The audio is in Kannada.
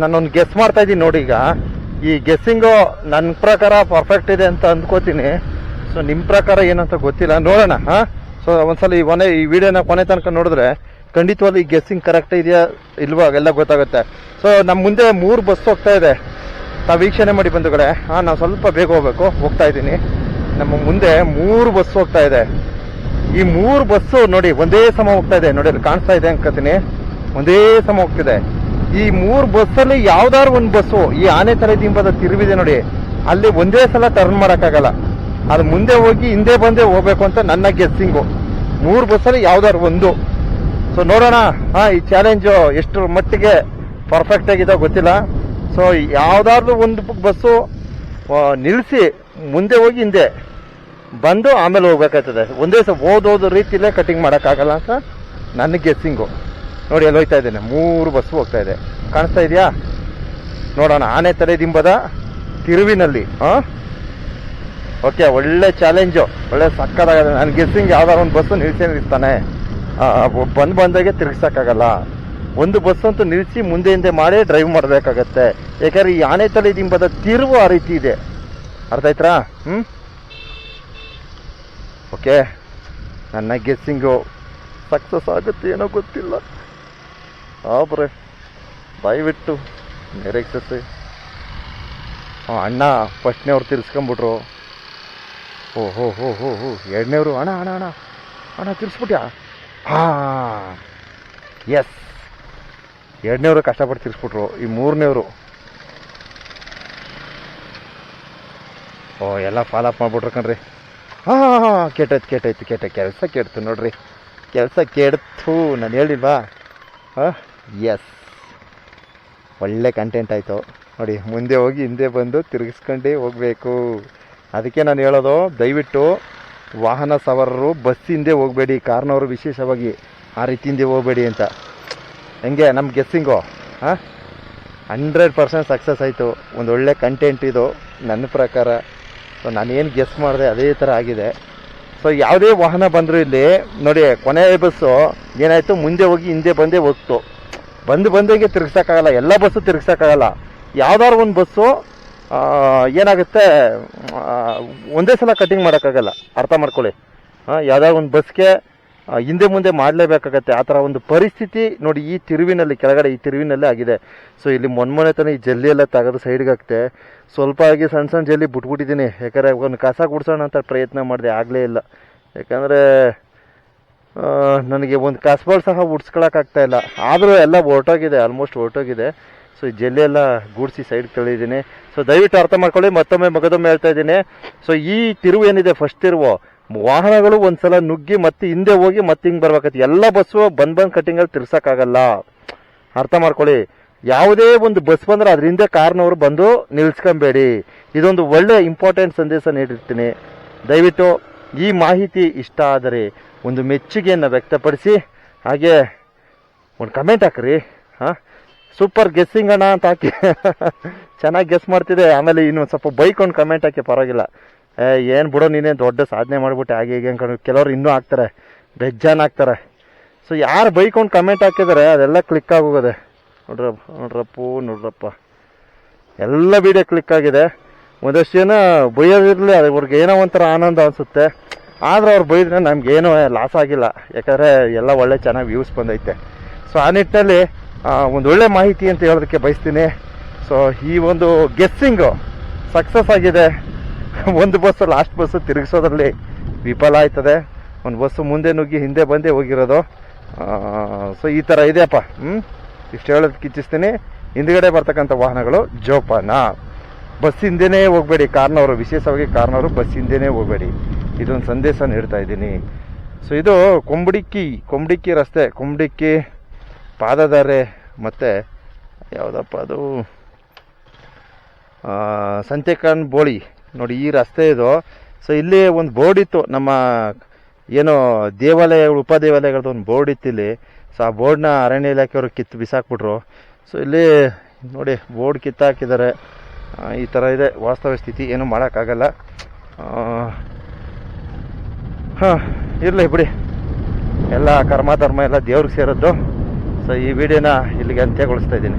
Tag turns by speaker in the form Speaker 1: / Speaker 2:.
Speaker 1: ನಾನೊಂದು ಗೆಸ್ ಮಾಡ್ತಾ ಇದ್ದೀನಿ ನೋಡಿ ಈಗ. ಈ ಗೆಸ್ಸಿಂಗು ನನ್ನ ಪ್ರಕಾರ ಪರ್ಫೆಕ್ಟ್ ಇದೆ ಅಂತ ಅಂದ್ಕೋತೀನಿ. ಸೊ ನಿಮ್ಮ ಪ್ರಕಾರ ಏನಂತ ಗೊತ್ತಿಲ್ಲ. ನೋಡೋಣ, ಹಾಂ? ಸೊ ಒಂದ್ಸಲ ಈ ಕೊನೆ, ಈ ವಿಡಿಯೋನ ಕೊನೆ ತನಕ ನೋಡಿದ್ರೆ ಖಂಡಿತವಾಗ್ಲೂ ಈ ಗೆಸ್ಸಿಂಗ್ ಕರೆಕ್ಟ್ ಇದೆಯಾ ಇಲ್ವಾ ಎಲ್ಲ ಗೊತ್ತಾಗುತ್ತೆ. ಸೊ ನಮ್ಮ ಮುಂದೆ ಮೂರು ಬಸ್ ಹೋಗ್ತಾ ಇದೆ. ತಾವು ವೀಕ್ಷಣೆ ಮಾಡಿ ಬಂಧುಗಳೇ. ಹಾಂ, ನಾವು ಸ್ವಲ್ಪ ಬೇಗ ಹೋಗ್ಬೇಕು. ಹೋಗ್ತಾ ಇದ್ದೀನಿ. ನಮ್ಮ ಮುಂದೆ ಮೂರು ಬಸ್ ಹೋಗ್ತಾ ಇದೆ. ಈ ಮೂರು ಬಸ್ಸು ನೋಡಿ, ಒಂದೇ ಸಮ ಹೋಗ್ತಾ ಇದೆ. ನೋಡಿ, ಅಲ್ಲಿ ಕಾಣಿಸ್ತಾ ಇದೆ ಅನ್ಕೋತೀನಿ ಒಂದೇ ಸಮ ಹೋಗ್ತಿದೆ. ಈ ಮೂರು ಬಸ್ಸಲ್ಲಿ ಯಾವ್ದಾದ್ರು ಒಂದು ಬಸ್ಸು ಈ ಆನೆ ತಲೆ ದಿಂಬದ ತಿರುವಿದೆ ನೋಡಿ. ಅಲ್ಲಿ ಒಂದೇ ಸಲ ಟರ್ನ್ ಮಾಡೋಕ್ಕಾಗಲ್ಲ. ಅದು ಮುಂದೆ ಹೋಗಿ ಹಿಂದೆ ಬಂದೇ ಹೋಗ್ಬೇಕು ಅಂತ ನನ್ನ ಗೆಸ್ಸಿಂಗು ಮೂರು ಬಸ್ಸಲ್ಲಿ ಯಾವ್ದಾದ್ರು ಒಂದು. ಸೊ ನೋಡೋಣ. ಹಾಂ, ಈ ಚಾಲೆಂಜು ಎಷ್ಟು ಮಟ್ಟಿಗೆ ಪರ್ಫೆಕ್ಟ್ ಆಗಿದೆ ಗೊತ್ತಿಲ್ಲ. ಸೊ ಯಾವ್ದಾದ್ರು ಒಂದು ಬಸ್ಸು ನಿಲ್ಲಿಸಿ ಮುಂದೆ ಹೋಗಿ ಹಿಂದೆ ಬಂದು ಆಮೇಲೆ ಹೋಗ್ಬೇಕಾಯ್ತದೆ ಒಂದೇ ಸಲ ಓದೋದು ರೀತಿಲೇ ಕಟಿಂಗ್ ಮಾಡೋಕ್ಕಾಗಲ್ಲ ಅಂತ ನನ್ನ ಗೆಸ್ಸಿಂಗು ನೋಡಿ, ಅಲ್ಲಿ ಹೋಗ್ತಾ ಇದ್ದೇನೆ. ಮೂರು ಬಸ್ಸು ಹೋಗ್ತಾ ಇದೆ. ಕಾಣಿಸ್ತಾ ಇದೆಯಾ? ನೋಡೋಣ. ಆನೆ ತಲೆ ದಿಂಬದ ತಿರುವಿನಲ್ಲಿ ಹಾಂ ಓಕೆ ಒಳ್ಳೆ ಚಾಲೆಂಜು ಒಳ್ಳೆ ಸಕ್ಕದಾಗಿದೆ ನಾನು ಗೆಸ್ಸಿಂಗ್ ಯಾವ್ದಾರು ಒಂದು ಬಸ್ಸು ನಿಲ್ಸೇ ನಿಲ್ತಾನೆ ಬಂದು ಬಂದಾಗೆ ತಿರುಗಿಸೋಕ್ಕಾಗಲ್ಲ. ಒಂದು ಬಸ್ ಅಂತೂ ನಿಲ್ಲಿಸಿ ಮುಂದೆ ಹಿಂದೆ ಮಾಡಿ ಡ್ರೈವ್ ಮಾಡಬೇಕಾಗತ್ತೆ. ಯಾಕಂದ್ರೆ ಈ ಆನೆ ತಲೆ ದಿಂಬದ ತಿರುವು ಆ ರೀತಿ ಇದೆ. ಅರ್ಥ ಆಯ್ತಾ ಹ್ಞೂ ಓಕೆ ನನ್ನ ಗೆಸ್ಸಿಂಗು ಸಕ್ಸಸ್ ಆಗುತ್ತೆ ಏನೋ ಗೊತ್ತಿಲ್ಲ. ಆಬ್ರೆ ದಯವಿಟ್ಟು ನಿರೀಕ್ಷಿಸಿ ಅಣ್ಣ ಫಸ್ಟ್ನೇವ್ರು ತಿರ್ಸ್ಕೊಂಬಿಟ್ರು. ಓ, ಹೋ ಹೋ ಹೋ ಹೋ ಎರಡನೇವ್ರು ಅಣ್ಣ ಅಣ್ಣ ಅಣ್ಣ ಅಣ್ಣ, ತಿರ್ಸ್ಬಿಟ್ಯಾ? ಹಾಂ ಎಸ್ ಎರಡನೇವ್ರು ಕಷ್ಟಪಟ್ಟು ತಿರ್ಸ್ಬಿಟ್ರು, ಈ ಮೂರನೇವ್ರು ಓ, ಎಲ್ಲ ಫಾಲೋ ಅಪ್ ಮಾಡ್ಬಿಟ್ರು ಕಣ್ರಿ. ಹಾಂ ಹಾಂ ಹಾಂ, ಕೆಟ್ಟೈತೆ ಕೆಟ್ಟೈತೆ, ಕೆಟ್ಟ ಕೆಲಸ ಕೆಡ್ತು ನೋಡ್ರಿ. ಕೆಲಸ ಕೆಡ್ತು, ನಾನು ಹೇಳಿಲ್ವಾ? ಹಾಂ? ಎಸ್ ಒಳ್ಳೆ ಕಂಟೆಂಟ್ ಆಯಿತು. ನೋಡಿ, ಮುಂದೆ ಹೋಗಿ, ಹಿಂದೆ ಬಂದು ತಿರುಗಿಸ್ಕೊಂಡೇ ಹೋಗಬೇಕು. ಅದಕ್ಕೆ ನಾನು ಹೇಳೋದು, ದಯವಿಟ್ಟು ವಾಹನ ಸವಾರರು ಬಸ್ ಹಿಂದೆ ಹೋಗಬೇಡಿ. ಕಾರ್ನವರು ವಿಶೇಷವಾಗಿ ಆ ರೀತಿ ಹಿಂದೆ ಹೋಗಬೇಡಿ ಅಂತ. ಹೆಂಗೆ ನಮ್ಮ ಗೆಸ್ಸಿಂಗು ಹಾಂ? ಹಂಡ್ರೆಡ್ ಪರ್ಸೆಂಟ್ ಸಕ್ಸಸ್ ಆಯಿತು. ಒಂದು ಒಳ್ಳೆ ಕಂಟೆಂಟ್ ಇದು, ನನ್ನ ಪ್ರಕಾರ. ಸೊ ನಾನೇನು ಗೆಸ್ ಮಾಡಿದೆ, ಅದೇ ಥರ ಆಗಿದೆ. ಸೊ ಯಾವುದೇ ವಾಹನ ಬಂದರೂ ಇಲ್ಲಿ, ನೋಡಿ, ಕೊನೆಯ ಬಸ್ಸು ಏನಾಯಿತು, ಮುಂದೆ ಹೋಗಿ, ಹಿಂದೆ ಬಂದೇ ಹೋಗ್ತು. ಬಂದು ಬಂದಾಗೆ ತಿರ್ಗ್ಸೋಕ್ಕಾಗಲ್ಲ, ಎಲ್ಲ ಬಸ್ಸು ತಿರ್ಗ್ಸೋಕ್ಕಾಗಲ್ಲ. ಯಾವ್ದಾದ್ರು ಒಂದು ಬಸ್ಸು ಏನಾಗುತ್ತೆ ಒಂದೇ ಸಲ ಕಟ್ಟಿಂಗ್ ಮಾಡೋಕ್ಕಾಗಲ್ಲ. ಅರ್ಥ ಮಾಡ್ಕೊಳ್ಳಿ. ಯಾವ್ದಾದ್ರು ಒಂದು ಬಸ್ಗೆ ಹಿಂದೆ ಮುಂದೆ ಮಾಡಲೇಬೇಕಾಗತ್ತೆ. ಆ ಥರ ಒಂದು ಪರಿಸ್ಥಿತಿ ನೋಡಿ ಈ ತಿರುವಿನಲ್ಲಿ, ಕೆಳಗಡೆ ಈ ತಿರುವಿನಲ್ಲೇ ಆಗಿದೆ. ಸೊ ಇಲ್ಲಿ ಮೊನ್ಮೊನೆ ತನಕ ಈ ಜಲ್ಲಿ ಎಲ್ಲ ತೆಗೆದು ಸೈಡ್ಗೆ ಹಾಕ್ತೆ. ಸ್ವಲ್ಪ ಆಗಿ ಸಣ್ಣ ಸಣ್ಣ ಜಲ್ಲಿ ಬಿಟ್ಬಿಟ್ಟಿದ್ದೀನಿ. ಯಾಕಂದರೆ ಒಂದು ಕಸ ಗುಡ್ಸೋಣ ಅಂತ ಪ್ರಯತ್ನ ಮಾಡಿದೆ. ಆಗಲೇ ಇಲ್ಲ. ಯಾಕಂದರೆ ನನಗೆ ಒಂದು ಕಾಸ್ಬಾಲ್ ಸಹ ಉಡ್ಸ್ಕೊಳಕ್ಕಾಗ್ತಾ ಇಲ್ಲ. ಆದರೂ ಎಲ್ಲ ಹೊರ್ಟೋಗಿದೆ ಆಲ್ಮೋಸ್ಟ್ ಹೊರ್ಟೋಗಿದೆ. ಸೊ ಈ ಜಲ್ಲಿ ಎಲ್ಲ ಗೂಡಿಸಿ ಸೈಡ್ ತಳ್ಳಿದ್ದೀನಿ. ಸೊ ದಯವಿಟ್ಟು ಅರ್ಥ ಮಾಡ್ಕೊಳ್ಳಿ, ಮತ್ತೊಮ್ಮೆ ಮಗದೊಮ್ಮೆ ಹೇಳ್ತಾ ಇದ್ದೀನಿ. ಸೊ ಈ ತಿರುವು ಏನಿದೆ ಫಸ್ಟ್ ತಿರುವು? ವಾಹನಗಳು ಒಂದ್ಸಲ ನುಗ್ಗಿ ಮತ್ತೆ ಹಿಂದೆ ಹೋಗಿ ಮತ್ತೆ ಹಿಂಗೆ ಬರ್ಬೇಕತ್ತೆ ಎಲ್ಲ ಬಸ್ಸು ಬಂದ್ ಬಂದ್ ಕಟ್ಟಿಂಗಲ್ಲಿ ತಿರ್ಸೋಕ್ಕಾಗಲ್ಲ. ಅರ್ಥ ಮಾಡ್ಕೊಳ್ಳಿ. ಯಾವುದೇ ಒಂದು ಬಸ್ ಬಂದ್ರೆ ಅದ್ರ ಹಿಂದೆ ಕಾರ್ನವರು ಬಂದು ನಿಲ್ಸ್ಕೊಂಬೇಡಿ. ಇದೊಂದು ಒಳ್ಳೆ ಇಂಪಾರ್ಟೆಂಟ್ ಸಂದೇಶ ನೀಡಿರ್ತೀನಿ. ದಯವಿಟ್ಟು ಈ ಮಾಹಿತಿ ಇಷ್ಟ ಆದರೆ ಒಂದು ಮೆಚ್ಚುಗೆಯನ್ನು ವ್ಯಕ್ತಪಡಿಸಿ, ಹಾಗೆ ಒಂದು ಕಮೆಂಟ್ ಹಾಕ್ರಿ. ಹಾಂ? ಸೂಪರ್ ಗೆಸ್ಸಿಂಗ್ ಅಣ್ಣ ಅಂತ ಹಾಕಿ. ಚೆನ್ನಾಗಿ ಗೆಸ್ ಮಾಡ್ತಿದೆ. ಆಮೇಲೆ ಇನ್ನೊಂದು ಸ್ವಲ್ಪ ಬೈಕ್ ಒಂದು ಕಮೆಂಟ್ ಹಾಕಿ, ಪರವಾಗಿಲ್ಲ. ಏನು ಬಿಡೋ, ನೀನೇ ದೊಡ್ಡ ಸಾಧನೆ ಮಾಡಿಬಿಟ್ಟೆ. ಹಾಗೆ ಹೀಗೆ ಅನ್ಕೊಂಡು ಕೆಲವರು ಇನ್ನೂ ಹಾಕ್ತಾರೆ. ಬೆಜ್ಜಾನ್ ಹಾಕ್ತಾರೆ. ಸೊ ಯಾರು ಬೈಕ್ ಒಂದು ಕಮೆಂಟ್ ಹಾಕಿದರೆ, ಅದೆಲ್ಲ ಕ್ಲಿಕ್ ಆಗೋಗಿದೆ ನೋಡ್ರಪ್ಪ ನೋಡ್ರಪ್ಪು, ನೋಡ್ರಪ್ಪ. ಎಲ್ಲ ವಿಡಿಯೋ ಕ್ಲಿಕ್ ಆಗಿದೆ. ಒಂದಷ್ಟು ಜನ ಬೈಯೋದಿರಲಿ ಅವ್ರಿಗೆ ಏನೋ ಒಂಥರ ಆನಂದ ಅನಿಸುತ್ತೆ. ಆದ್ರೆ ಅವ್ರು ಬೈದ್ರೆ ನಮ್ಗೆ ಏನೂ ಲಾಸ್ ಆಗಿಲ್ಲ. ಯಾಕಂದರೆ ಎಲ್ಲ ಒಳ್ಳೆ ಚೆನ್ನಾಗಿ ವ್ಯೂಸ್ ಬಂದೈತೆ. ಸೊ ಆ ನಿಟ್ಟಿನಲ್ಲಿ ಒಂದು ಒಳ್ಳೆ ಮಾಹಿತಿ ಅಂತ ಹೇಳೋದಕ್ಕೆ ಬಯಸ್ತೀನಿ. ಸೊ ಈ ಒಂದು ಗೆಸ್ಸಿಂಗು ಸಕ್ಸಸ್ ಆಗಿದೆ. ಒಂದು ಬಸ್ಸು ಲಾಸ್ಟ್ ಬಸ್ಸು ತಿರುಗಿಸೋದ್ರಲ್ಲಿ ವಿಫಲ ಆಯ್ತದೆ. ಒಂದು ಬಸ್ಸು ಮುಂದೆ ನುಗ್ಗಿ ಹಿಂದೆ ಬಂದೇ ಹೋಗಿರೋದು. ಸೊ ಈ ಥರ ಇದೆಯಪ್ಪ. ಹ್ಞೂ ಇಷ್ಟು ಹೇಳೋದಕ್ಕೆ ಇಚ್ಛಿಸ್ತೀನಿ. ಹಿಂದ್ಗಡೆ ಬರ್ತಕ್ಕಂಥ ವಾಹನಗಳು ಜೋಪಾನ. ಬಸ್ ಹಿಂದೆನೇ ಹೋಗಬೇಡಿ. ಕಾರ್ನವರು, ವಿಶೇಷವಾಗಿ ಕಾರ್ನವರು ಬಸ್ ಹಿಂದೆನೇ ಹೋಗಬೇಡಿ. ಇದೊಂದು ಸಂದೇಶ ನೀಡ್ತಾ ಇದ್ದೀನಿ. ಸೊ ಇದು ಕೊಂಬಡಿಕ್ಕಿ ಕೊಂಬಡಿಕ್ಕಿ ರಸ್ತೆ, ಕೊಂಬಡಿಕ್ಕಿ ಪಾದದಾರೆ ಮತ್ತು ಯಾವುದಪ್ಪ ಅದು? ಸಂತೆಕಾನ್ ಬೋಳಿ. ನೋಡಿ, ಈ ರಸ್ತೆ ಇದು. ಸೊ ಇಲ್ಲಿ ಒಂದು ಬೋರ್ಡ್ ಇತ್ತು. ನಮ್ಮ ಏನು ದೇವಾಲಯಗಳು, ಉಪದೇವಾಲಯಗಳದ್ದು ಒಂದು ಬೋರ್ಡ್ ಇತ್ತು ಇಲ್ಲಿ. ಸೊ ಆ ಬೋರ್ಡ್ನ ಅರಣ್ಯ ಇಲಾಖೆಯವರು ಕಿತ್ತು ಬಿಸಾಕ್ಬಿಟ್ರು. ಸೊ ಇಲ್ಲಿ ನೋಡಿ, ಬೋರ್ಡ್ ಕಿತ್ತಾಕಿದ್ದಾರೆ. ಈ ಥರ ಇದೆ. ವಾಸ್ತವ ಸ್ಥಿತಿ ಏನೂ ಮಾಡೋಕ್ಕಾಗಲ್ಲ. ಹಾಂ, ಇರಲಿ ಬಿಡಿ. ಎಲ್ಲ ಕರ್ಮ, ಧರ್ಮ ಎಲ್ಲ ದೇವ್ರಿಗೆ ಸೇರೋದು ಸೊ ಈ ವಿಡಿಯೋನ ಇಲ್ಲಿಗೆ ಅಂತ್ಯಗೊಳಿಸ್ತಾ ಇದ್ದೀನಿ.